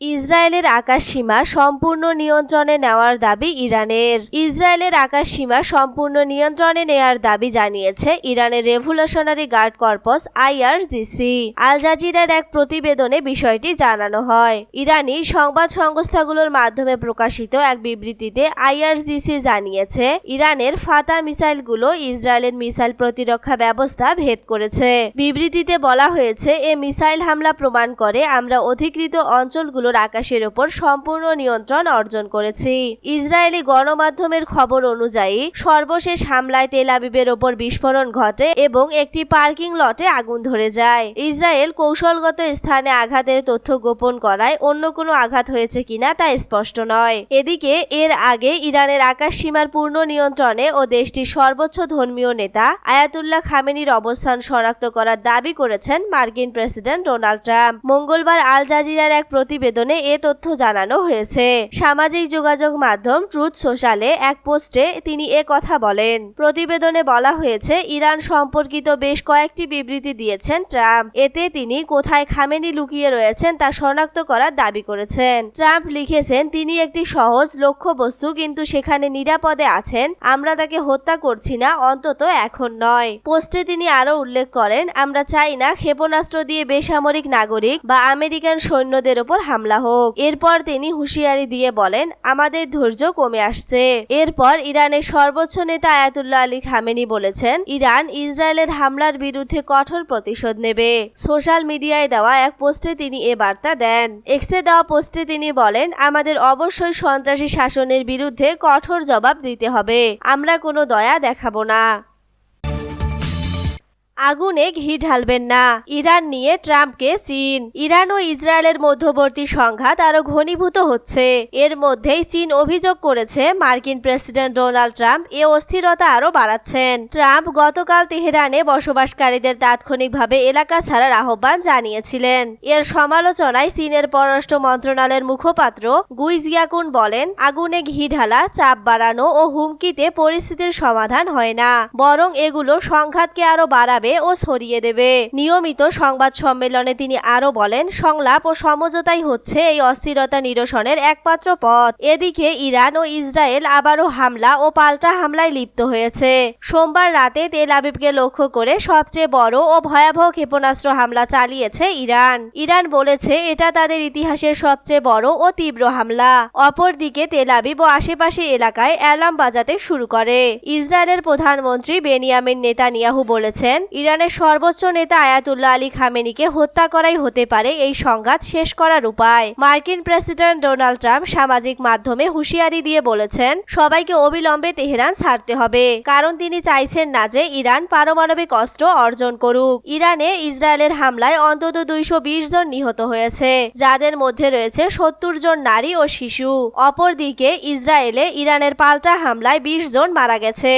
ইসরায়েলের আকাশ সীমা সম্পূর্ণ নিয়ন্ত্রণে নেওয়ার দাবি ইরানের। ইসরায়েলের আকাশ সীমা সম্পূর্ণ নিয়ন্ত্রণে নেওয়ার দাবি জানিয়েছে ইরানের revolutionary guard corps IRGC Al জাজিরার এক প্রতিবেদনে বিষয়টি জানানো হয়। ইরানি সংবাদ সংস্থাগুলোর মাধ্যমে প্রকাশিত এক বিবৃতিতে আইআরজিসি জানিয়েছে, ইরানের ফাতা মিসাইলগুলো ইসরায়েলের মিসাইল প্রতিরক্ষা ব্যবস্থা ভেদ করেছে। বিবৃতিতে বলা হয়েছে, এ মিসাইল হামলা প্রমাণ করে আমরা অধিকৃত অঞ্চলগুলোর আকাশের ওপর সম্পূর্ণ নিয়ন্ত্রণ অর্জন করেছি। ইসরায়েলি গণমাধ্যমের খবর অনুযায়ী, সর্বশেষ হামলায় তেল আবিবের ওপর বিস্ফোরণ ঘটে এবং একটি পার্কিং লটে আগুন ধরে যায়। ইসরায়েল কৌশলগত স্থানে আঘাতের তথ্য গোপন করায় অন্য কোনো আঘাত হয়েছে কিনা তা স্পষ্ট নয়। এদিকে, এর আগে ইরানের আকাশ সীমার পূর্ণ নিয়ন্ত্রণে ও দেশটির সর্বোচ্চ ধর্মীয় নেতা আয়াতুল্লাহ খামেনির অবস্থান শনাক্ত করার দাবি করেছেন মার্কিন প্রেসিডেন্ট ডোনাল্ড ট্রাম্প। মঙ্গলবার আল জাজিরার এক প্রতিবেদনে এ তথ্য জানানো হয়েছে। সামাজিক যোগাযোগ মাধ্যম ট্রুথ সোশ্যালে এক পোস্টে তিনি এ কথা বলেন। প্রতিবেদনে বলা হয়েছে, ইরান সম্পর্কিত বেশ কয়েকটি বিবৃতি দিয়েছেন ট্রাম্প। এতে তিনি কোথায় খামেনি লুকিয়ে রয়েছেন তা শনাক্ত করার দাবি করেছেন। ট্রাম্প লিখেছেন, তিনি একটি সহজ লক্ষ্যবস্তু, কিন্তু সেখানে নিরাপদে আছেন। আমরা তাকে হত্যা করছি না, অন্তত এখন নয়। পোস্টে তিনি আরও উল্লেখ করেন, আমরা চাই না ক্ষেপণাস্ত্র দিয়ে বেসামরিক নাগরিক বা আমেরিকান সৈন্যদের ওপর হামলা হোক। এরপর তিনি হুঁশিয়ারি দিয়ে বলেন, আমাদের ধৈর্য কমে আসছে। এরপর ইরানের সর্বোচ্চ নেতা আয়াতুল্লাহ আলী খামেনি বলেছেন, ইরান ইসরায়েলের হামলার বিরুদ্ধে কঠোর প্রতিশোধ নেবে। সোশ্যাল মিডিয়ায় দেওয়া এক পোস্টে তিনি এ বার্তা দেন। এক্সে দেওয়া পোস্টে তিনি বলেন, আমাদের অবশ্যই সন্ত্রাসী শাসনের বিরুদ্ধে কঠোর জবাব দিতে হবে। আমরা কোনো দয়া দেখাবো না। আগুনে ঘি ঢালবেন না। ইরান নিয়ে ট্রাম্পকে চীন। ইরান ও ইসরায়েলের মধ্যবর্তী সংঘাত আরও ঘনীভূত হচ্ছে। এর মধ্যেই চীন অভিযোগ করেছে মার্কিন প্রেসিডেন্ট ডোনাল্ড ট্রাম্প এ অস্থিরতা আরও বাড়াচ্ছেন। ট্রাম্প গতকাল তেহরানে বসবাসকারীদের তাৎক্ষণিকভাবে এলাকা ছাড়ার আহ্বান জানিয়েছিলেন। এর সমালোচনায় চীনের পররাষ্ট্র মন্ত্রণালয়ের মুখপাত্র গুইজিয়াকুন বলেন, আগুনে ঘি ঢালা, চাপ বাড়ানো ও হুমকিতে পরিস্থিতির সমাধান হয় না। বরং এগুলো সংঘাতকে আরও বাড়াবে বাড়াবে ও ছড়িয়ে দেবে। নিয়মিত সংবাদ সম্মেলনে তিনি আরও বলেন, সংলাপ ও সমঝোতাই হচ্ছে এই অস্থিরতা নিরসনের একমাত্র পথ। এদিকে ইরান ও ইসরায়েল আবারও হামলা ও পাল্টা হামলায় লিপ্ত হয়েছে। সোমবার রাতে তেল আবিবকে লক্ষ্য করে সবচেয়ে বড় ও ভয়াবহ ক্ষেপণাস্ত্র হামলা চালিয়েছে ইরান। ইরান বলেছে, এটা তাদের ইতিহাসের সবচেয়ে বড় ও তীব্র হামলা। অপরদিকে তেল আবিব ও আশেপাশে এলাকায় অ্যালার্ম বাজাতে শুরু করে। ইসরায়েলের প্রধানমন্ত্রী বেনিয়ামিন নেতানিয়াহু বলেছেন ইরানের সর্বোচ্চ নেতা আয়াতুল্লাহ আলী খামেনিকে হত্যা করাই হতে পারে এই সংঘাত শেষ করার উপায়। মার্কিন প্রেসিডেন্ট ডোনাল্ড ট্রাম্প সামাজিক মাধ্যমে হুঁশিয়ারি দিয়ে বলেছেন, সবাইকে অবিলম্বে তেহরান ছাড়তে হবে। কারণ তিনি চাইছেন না যে ইরান পারমাণবিক অস্ত্র অর্জন করুক। ইরানে ইসরায়েলের হামলায় অন্তত দুইশ বিশ জন নিহত হয়েছে, যাদের মধ্যে রয়েছে সত্তর জন নারী ও শিশু। অপরদিকে ইসরায়েলে ইরানের পাল্টা হামলায় বিশ জন মারা গেছে।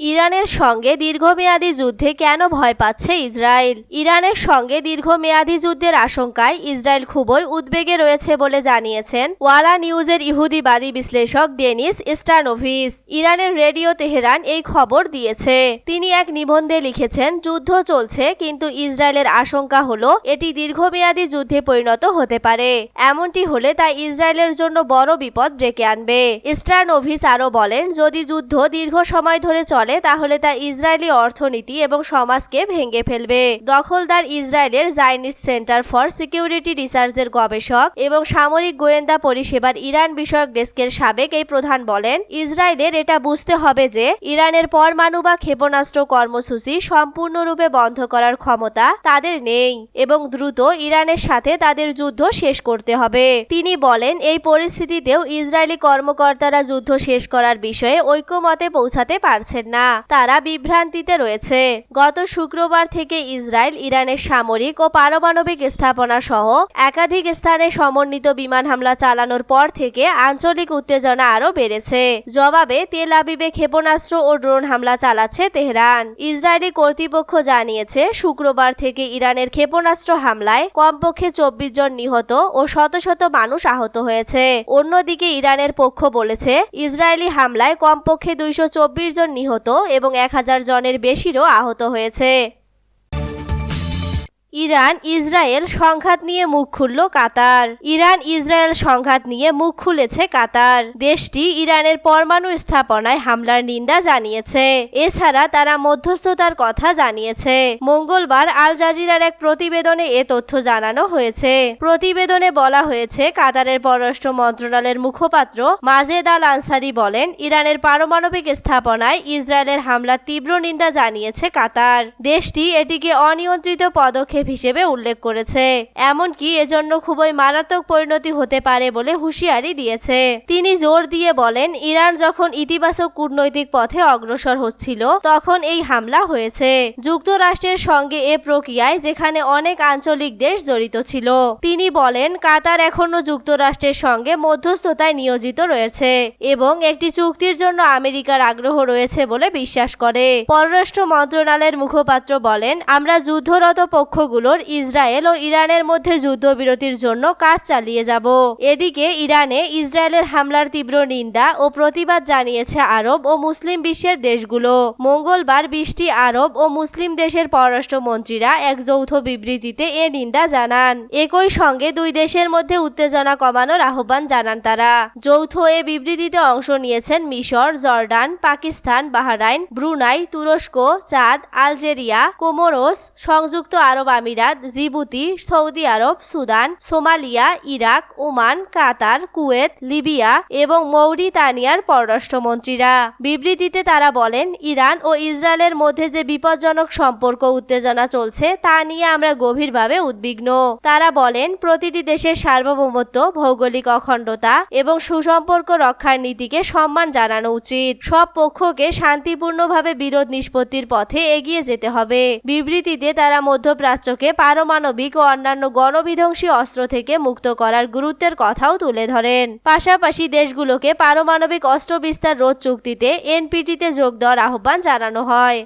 ইরানের সঙ্গে দীর্ঘমেয়াদী যুদ্ধে কেন ভয় পাচ্ছে ইসরায়েল? ইরানের সঙ্গে দীর্ঘমেয়াদী যুদ্ধের আশঙ্কায় ইসরায়েল খুবই উদ্বেগে রয়েছে বলে জানিয়েছেন ওয়ালা নিউজের ইহুদিবাদী বিশ্লেষক ডেনিস স্টানোভিস। ইরানের রেডিও তেহরান এই খবর দিয়েছে। তিনি এক নিবন্ধে লিখেছেন, যুদ্ধ চলছে, কিন্তু ইসরায়েলের আশঙ্কা হলো এটি দীর্ঘমেয়াদী যুদ্ধে পরিণত হতে পারে। এমনটি হলে তা ইসরায়েলের জন্য বড় বিপদ ডেকে আনবে। স্টানোভিস আরও বলেন, যদি যুদ্ধ দীর্ঘ সময় ধরে চলে চলে তাহলে তা ইসরায়েলি অর্থনীতি এবং সমাজকে ভেঙে ফেলবে। দখলদার ইসরায়েলের জাইনিস সেন্টার ফর সিকিউরিটি রিসার্চের গবেষক এবং সামরিক গোয়েন্দা পরিষেবার ইরান বিষয়ক ডেস্কের সাবেক এই প্রধান বলেন, ইসরায়েলের এটা বুঝতে হবে যে, ইরানের পরমাণু বা ক্ষেপণাস্ত্র কর্মসূচি সম্পূর্ণরূপে বন্ধ করার ক্ষমতা তাদের নেই এবং দ্রুত ইরানের সাথে তাদের যুদ্ধ শেষ করতে হবে। তিনি বলেন, এই পরিস্থিতিতেও ইসরায়েলি কর্মকর্তারা যুদ্ধ শেষ করার বিষয়ে ঐক্যমতে পৌঁছাতে পারছেন না। না তারা বিভ্রান্তিতে রয়েছে। গত শুক্রবার থেকে ইসরায়েল, ইরানের সামরিক ও পারমাণবিক স্থাপনা সহ একাধিক স্থানে সমন্বিত বিমান হামলা চালানোর পর থেকে আঞ্চলিক উত্তেজনা আরও বেড়েছে। জবাবে তেল আবিবে ক্ষেপণাস্ত্র ও ড্রোন হামলা চালাচ্ছে তেহরান। ইসরায়েলি কর্তৃপক্ষ জানিয়েছে, শুক্রবার থেকে ইরানের ক্ষেপণাস্ত্র হামলায় কমপক্ষে চব্বিশ জন নিহত ও শত শত মানুষ আহত হয়েছে। অন্যদিকে ইরানের পক্ষ বলেছে, ইসরায়েলি হামলায় কমপক্ষে দুইশ চব্বিশ জন নিহত এবং এক হাজার জনের বেশিরও আহত হয়েছে। ইরান, ইসরায়েল সংঘাত নিয়ে মুখ খুলল কাতার। ইরান, ইসরায়েল সংঘাত নিয়ে মুখ খুলেছে কাতার। দেশটি ইরানের পরমাণু স্থাপনায় হামলার নিন্দা জানিয়েছে। এছাড়া তারা মধ্যস্থতার কথা জানিয়েছে। মঙ্গলবার আল জাজিরার এক প্রতিবেদনে এ তথ্য জানানো হয়েছে। প্রতিবেদনে বলা হয়েছে, কাতারের পররাষ্ট্র মন্ত্রণালয়ের মুখপাত্র মাজেদ আল আনসারি বলেন, ইরানের পারমাণবিক স্থাপনায় ইসরায়েলের হামলার তীব্র নিন্দা জানিয়েছে কাতার। দেশটি এটিকে অনিয়ন্ত্রিত পদক্ষেপ হিসেবে উল্লেখ করেছে। এমনকি এজন্য খুবই মারাত্মক পরিণতি হতে পারে বলে হুঁশিয়ারি দিয়েছে। তিনি জোর দিয়ে বলেন, ইরান যখন ইতিবাচক কূটনৈতিক পথে অগ্রসর হচ্ছিল, তখন এই হামলা হয়েছে। যুক্তরাষ্ট্রের সঙ্গে এ প্রক্রিয়ায় যেখানে অনেক আঞ্চলিক দেশ জড়িত ছিল। তিনি বলেন, কাতার এখনও যুক্তরাষ্ট্রের সঙ্গে মধ্যস্থতায় নিয়োজিত রয়েছে এবং একটি চুক্তির জন্য আমেরিকার আগ্রহ রয়েছে বলে বিশ্বাস করে। পররাষ্ট্র মন্ত্রণালয়ের মুখপাত্র বলেন, আমরা যুদ্ধরত পক্ষগুলোর ইসরায়েল ও ইরানের মধ্যে যুদ্ধবিরতির জন্য কাজ চালিয়ে যাব। এদিকে ইরানে ইসরায়েলের হামলার তীব্র নিন্দা ও প্রতিবাদ জানিয়েছে আরব ও মুসলিম বিশ্বের দেশগুলো। মঙ্গলবার বিশটি আরব ও মুসলিম দেশের পররাষ্ট্রমন্ত্রীরা এক যৌথ বিবৃতিতে এ নিন্দা জানান। একই সঙ্গে দুই দেশের মধ্যে উত্তেজনা কমানোর আহ্বান জানান তারা। যৌথ এ বিবৃতিতে অংশ নিয়েছেন মিশর, জর্ডান, পাকিস্তান, বাহরাইন, ব্রুনাই, তুরস্ক, চাঁদ, আলজেরিয়া, কোমোরোস, সংযুক্ত আরব আমিরাত, Djibouti, Saudi Arabia, Sudan, Somalia, Iraq, Oman, Qatar, Kuwait, Libya এবং মৌরিতানিয়ার পররাষ্ট্রমন্ত্রীরা। বিবৃতিতে তারা বলেন, ইরান ও ইসরায়েলের মধ্যে যে বিপজ্জনক সম্পর্ক উত্তেজনা চলছে, তা নিয়ে আমরা গভীরভাবে উদ্বিগ্ন। তারা বলেন, প্রতিটি দেশের সার্বভৌমত্ব, ভৌগোলিক অখণ্ডতা এবং সুসম্পর্ক রক্ষার নীতিকে সম্মান জানানো উচিত। সব পক্ষকে শান্তিপূর্ণভাবে বিরোধ নিষ্পত্তির পথে এগিয়ে যেতে হবে। বিবৃতিতে তারা মধ্যপ্রাচ্যকে পারমাণবিক ও অন্যান্য গণবিধ্বংসী অস্ত্র থেকে মুক্ত করার গুরুত্বের কথাও তুলে ধরেন। পাশাপাশি দেশগুলোকে পারমাণবিক অস্ত্র বিস্তার রোধ চুক্তিতে এনপিটিতে যোগ দেওয়ার আহ্বান জানানো হয়।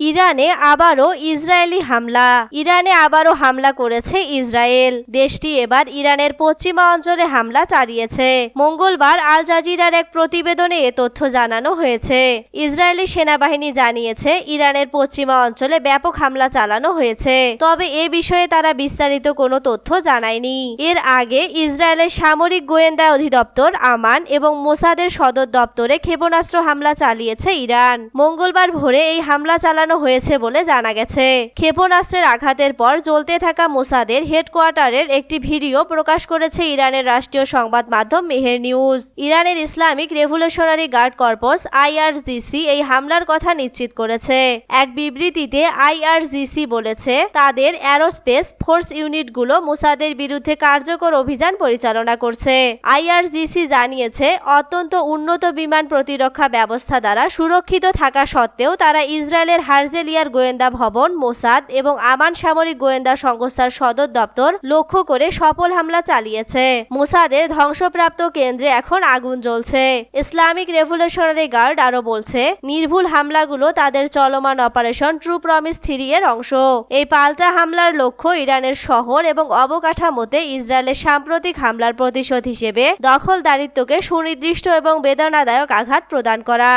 ইরানে আবারও ইসরায়েলি হামলা। ইরানে আবারও হামলা করেছে ইসরায়েল। দেশটি এবার ইরানের পশ্চিমা অঞ্চলে হামলা চালিয়েছে। মঙ্গলবার আল জাজিরার এক প্রতিবেদনে এ তথ্য জানানো হয়েছে। ইসরায়েলি সেনাবাহিনী জানিয়েছে, ইরানের পশ্চিমা অঞ্চলে ব্যাপক হামলা চালানো হয়েছে। তবে এ বিষয়ে তারা বিস্তারিত কোনো তথ্য জানায়নি। এর আগে ইসরায়েলের সামরিক গোয়েন্দা অধিদপ্তর আমান এবং মোসাদের সদর দপ্তরে ক্ষেপণাস্ত্র হামলা চালিয়েছে ইরান। মঙ্গলবার ভোরে এই হামলা চালানো হয়েছে বলে জানা গেছে। ক্ষেপণাস্ত্রের আঘাতের পর জ্বলতে থাকা মোসাদের হেডকোয়ার্টারের একটি ভিডিও প্রকাশ করেছে ইরানের রাষ্ট্রীয় সংবাদ মাধ্যম মেহের নিউজ। ইরানের Islamic revolutionary guard corps IRGC এই হামলার কথা নিশ্চিত করেছে। এক বিবৃতিতে আইআরজিসি বলেছে, তাদের অ্যারোস্পেস ফোর্স ইউনিটগুলো মোসাদের বিরুদ্ধে কার্যকর অভিযান পরিচালনা করছে। আইআরজিসি জানিয়েছে, অত্যন্ত উন্নত বিমান প্রতিরক্ষা ব্যবস্থা দ্বারা সুরক্ষিত থাকা সত্ত্বেও তারা ইসরায়েলের হার্জেলিয়ার গোয়েন্দা ভবন, মোসাদ এবং আমান সামরিক গোয়েন্দা সংস্থার সদর দপ্তর লক্ষ্য করে সফল হামলা চালিয়েছে। মোসাদের ধ্বংসপ্রাপ্ত কেন্দ্রে এখন আগুন জ্বলছে। ইসলামিক রেভলিউশনারি গার্ড আরও বলছে, নির্ভুল হামলাগুলো তাদের চলমান অপারেশন ট্রু প্রমিস থ্রি এর অংশ। এই পাল্টা হামলার লক্ষ্য ইরানের শহর এবং অবকাঠামোতে ইসরায়েলের সাম্প্রতিক হামলার প্রতিশোধ হিসেবে দখলদারিত্বকে সুনির্দিষ্ট এবং বেদনাদায়ক আঘাত প্রদান করা।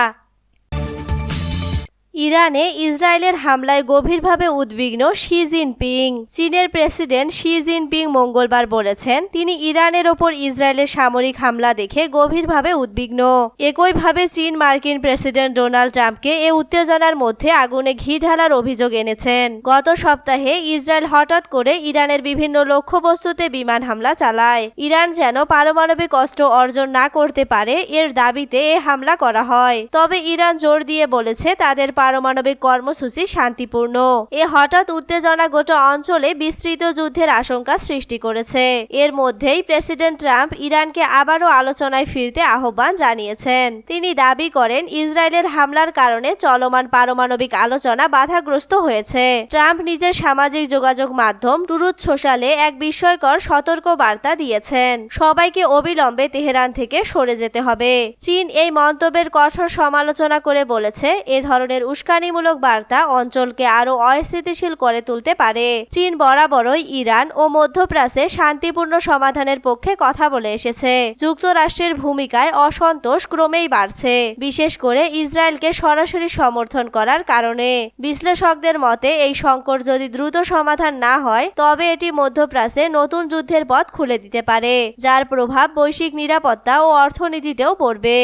ইরানে ইসরায়েলের হামলায় গভীরভাবে উদ্বিগ্ন শি জিনপিং। চীনের প্রেসিডেন্ট শি জিনপিং মঙ্গলবার বলেছেন, তিনি ইরানের ওপর ইসরায়েলের সামরিক হামলা দেখে গভীরভাবে উদ্বিগ্ন। একইভাবে চীন মার্কিন প্রেসিডেন্ট ডোনাল্ড ট্রাম্পকে এ উত্তেজনার মধ্যে আগুনে ঘি ঢালার অভিযোগ এনেছেন। গত সপ্তাহে ইসরায়েল হঠাৎ করে ইরানের বিভিন্ন লক্ষ্যবস্তুতে বিমান হামলা চালায়। ইরান যেন পারমাণবিক অস্ত্র অর্জন না করতে পারে, এর দাবিতে এ হামলা করা হয়। তবে ইরান জোর দিয়ে বলেছে, তাদের পারমাণবিক কর্মসূচি শান্তিপূর্ণ। এ হঠাৎ উত্তেজনা গোটা অঞ্চলে বিস্তৃত যুদ্ধের আশঙ্কা সৃষ্টি করেছে। এর মধ্যেই প্রেসিডেন্ট ট্রাম্প ইরানকে আবারও আলোচনায় ফিরতে আহ্বান জানিয়েছেন। তিনি দাবি করেন, ইসরায়েলের হামলার কারণে চলমান পারমাণবিক আলোচনা বাধাগ্রস্ত হয়েছে। ট্রাম্প নিজের সামাজিক যোগাযোগ মাধ্যম টুরুথ সোশ্যালে এক বিস্ময়কর সতর্ক বার্তা দিয়েছেন। সবাইকে অবিলম্বে তেহরান থেকে সরে যেতে হবে। চীন এই মন্তব্যের কঠোর সমালোচনা করে বলেছে, এ ধরনের উস্কানিমূলক বার্তা অঞ্চলকে আরও অস্থিতিশীল করে তুলতে পারে। চীন বরাবরই ইরান ও মধ্যপ্রাচ্যে শান্তিপূর্ণ সমাধানের পক্ষে কথা বলে এসেছে। যুক্তরাষ্ট্রের ভূমিকায় অসন্তোষ ক্রমেই বাড়ছে, বিশেষ করে ইসরায়েলকে সরাসরি সমর্থন করার কারণে। বিশ্লেষকদের মতে, এই সংকট যদি দ্রুত সমাধান না হয়, তবে এটি মধ্যপ্রাচ্যে নতুন যুদ্ধের পথ খুলে দিতে পারে, যার প্রভাব বৈশ্বিক নিরাপত্তা ও অর্থনীতিতেও পড়বে।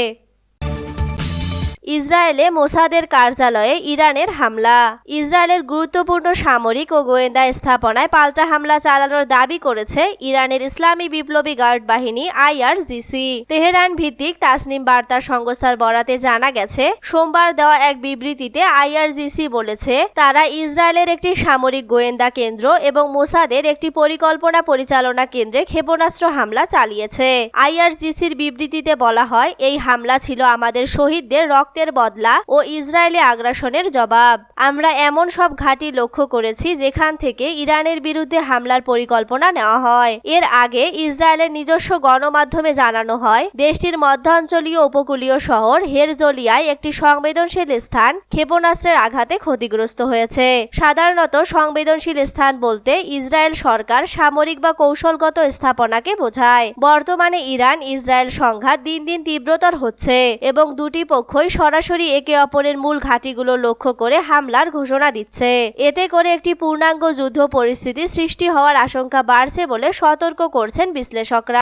ইসরায়েলে মোসাদের কার্যালয়ে ইরানের হামলা। ইসরায়েলের গুরুত্বপূর্ণ সামরিক ও গোয়েন্দা স্থাপনায় পাল্টা হামলা চালানোর দাবি করেছে ইরানের ইসলামী বিপ্লবী গার্ড বাহিনী আইআরজিসি তেহরান ভিত্তিক তাসনিম বার্তা সংস্থার বরাতে জানা গেছে, সোমবার দেওয়া এক বিবৃতিতে আইআরজিসি বলেছে, তারা ইসরায়েলের একটি সামরিক গোয়েন্দা কেন্দ্র এবং মোসাদের একটি পরিকল্পনা পরিচালনা কেন্দ্রে ক্ষেপণাস্ত্র হামলা চালিয়েছে। আইআরজিসির বিবৃতিতে বলা হয়, এই হামলা ছিল আমাদের শহীদদের রক্তের বদলা ও ইসরায়েলি আগ্রাসনের জবাব। আমরা এমন সব ঘাঁটি লক্ষ্য করেছি যেখান থেকে ইরানের বিরুদ্ধে হামলার পরিকল্পনা নেওয়া হয়। এর আগে ইসরায়েলের নিজস্ব গণমাধ্যমে জানানো হয়, দেশটির মধ্যাঞ্চলীয় উপকূলীয় শহর হেরজলিয়ায় একটি সংবেদনশীল স্থান ক্ষেপণাস্ত্রের আঘাতে ক্ষতিগ্রস্ত হয়েছে। সাধারণত সংবেদনশীল স্থান বলতে ইসরায়েল সরকার সামরিক বা কৌশলগত স্থাপনাকে বোঝায়। বর্তমানে ইরান ইসরায়েল সংঘাত দিন দিন তীব্রতর হচ্ছে এবং দুটি পক্ষই সরাসরি একে অপরের মূল ঘাঁটিগুলো লক্ষ্য করে হামলার ঘোষণা দিচ্ছে। এতে করে একটি পূর্ণাঙ্গ যুদ্ধ পরিস্থিতি সৃষ্টি হওয়ার আশঙ্কা বাড়ছে বলে সতর্ক করছেন বিশ্লেষকরা।